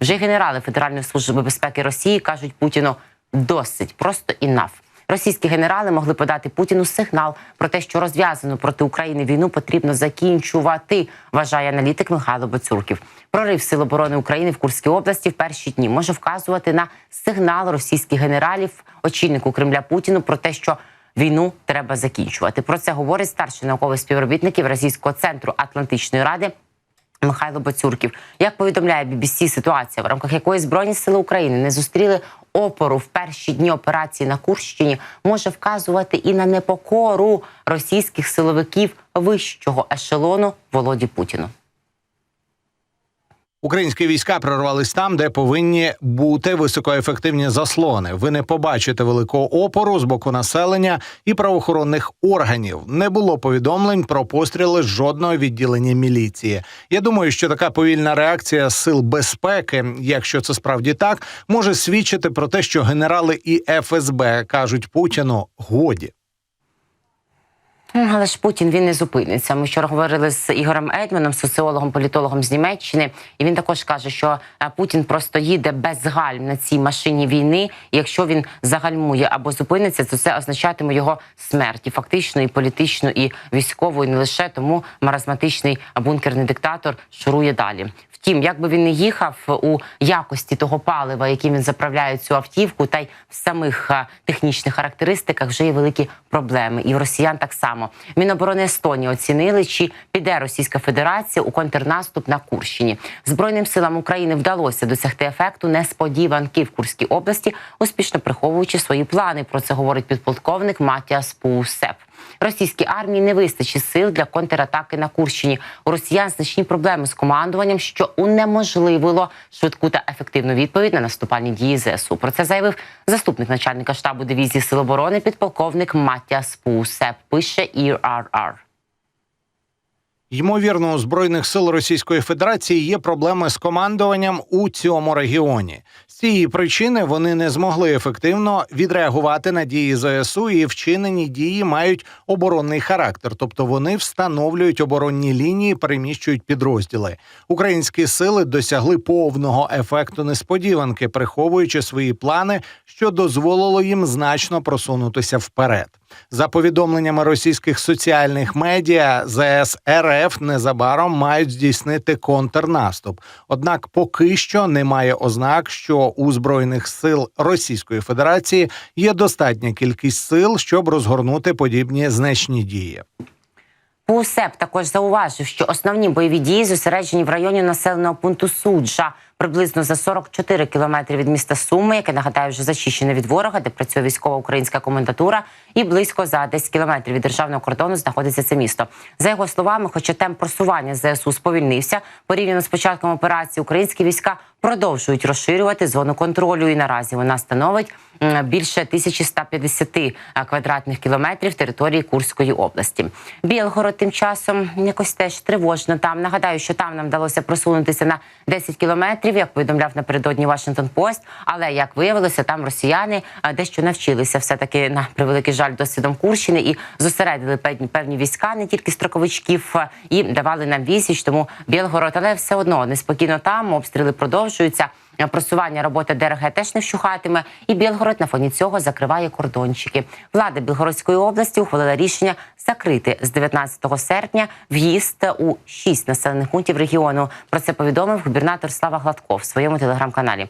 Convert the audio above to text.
Вже генерали Федеральної служби безпеки Росії кажуть Путіну досить, просто інаф. Російські генерали могли подати Путіну сигнал про те, що розв'язану проти України війну потрібно закінчувати, вважає аналітик Михайло Бацюрків. Прорив Сил оборони України в Курській області в перші дні може вказувати на сигнал російських генералів, очільнику Кремля Путіну про те, що війну треба закінчувати. Про це говорить старший науковий співробітник Євразійського центру Атлантичної ради Михайло Бацюрків. Як повідомляє BBC, ситуація, в рамках якої Збройні сили України не зустріли опору в перші дні операції на Курщині, може вказувати і на непокору російських силовиків вищого ешелону Володі Путіну. Українські війська прорвались там, де повинні бути високоефективні заслони. Ви не побачите великого опору з боку населення і правоохоронних органів. Не було повідомлень про постріли жодного відділення міліції. Я думаю, що така повільна реакція сил безпеки, якщо це справді так, може свідчити про те, що генерали і ФСБ кажуть Путіну годі. Але ж Путін він не зупиниться. Ми вчора говорили з Ігорем Ейдманом, соціологом, політологом з Німеччини, і він також каже, що е, Путін просто їде без гальм на цій машині війни. І якщо він загальмує або зупиниться, то це означатиме його смерть і фактично, і політичну, і військову, і не лише тому маразматичний бункерний диктатор шурує далі. Втім, як би він не їхав у якості того палива, яким він заправляє цю автівку, та й в самих е, технічних характеристиках вже є великі проблеми. І в росіян так само. Міноборони Естонії оцінили, чи піде Російська Федерація у контрнаступ на Курщині. Збройним силам України вдалося досягти ефекту несподіванки в Курській області, успішно приховуючи свої плани. Про це говорить підполковник Матіас Пусеп. Російській армії не вистачить сил для контратаки на Курщині. У росіян значні проблеми з командуванням, що унеможливило швидку та ефективну відповідь на наступальні дії ЗСУ. Про це заявив заступник начальника штабу дивізії Сил оборони, підполковник Матіас Пусеп. Пише ERR. Ймовірно, у збройних сил Російської Федерації є проблеми з командуванням у цьому регіоні. З цієї причини вони не змогли ефективно відреагувати на дії ЗСУ і вчинені дії мають оборонний характер, тобто вони встановлюють оборонні лінії, переміщують підрозділи. Українські сили досягли повного ефекту несподіванки, приховуючи свої плани, що дозволило їм значно просунутися вперед. За повідомленнями російських соціальних медіа, ЗС РФ незабаром мають здійснити контрнаступ. Однак поки що немає ознак, що у збройних сил Російської Федерації є достатня кількість сил, щоб розгорнути подібні значні дії. Пусеп також зауважив, що основні бойові дії зосереджені в районі населеного пункту Суджа, приблизно за 44 кілометри від міста Суми, яке нагадаю вже зачищене від ворога, де працює військова українська комендатура, і близько за 10 кілометрів від державного кордону знаходиться це місто. За його словами, хоча темп просування ЗСУ сповільнився порівняно з початком операції, українські війська продовжують розширювати зону контролю. І наразі вона становить більше 1150 квадратних кілометрів території Курської області. Білгород тим часом якось теж тривожно. Там нагадаю, що там нам вдалося просунутися на 10 кілометрів, як повідомляв напередодні Washington Post. Але як виявилося, там росіяни дещо навчилися все таки на превеликий жаль досвідом Курщини і зосередили певні певні війська, не тільки строковичків, і давали нам вісіч. Тому Білгород, але все одно неспокійно там обстріли продовжуються. Просування роботи ДРГ теж не вщухатиме, і Білгород на фоні цього закриває кордончики. Влада Білгородської області ухвалила рішення закрити з 19 серпня в'їзд у шість населених пунктів регіону. Про це повідомив губернатор Слава Гладков в своєму телеграм-каналі.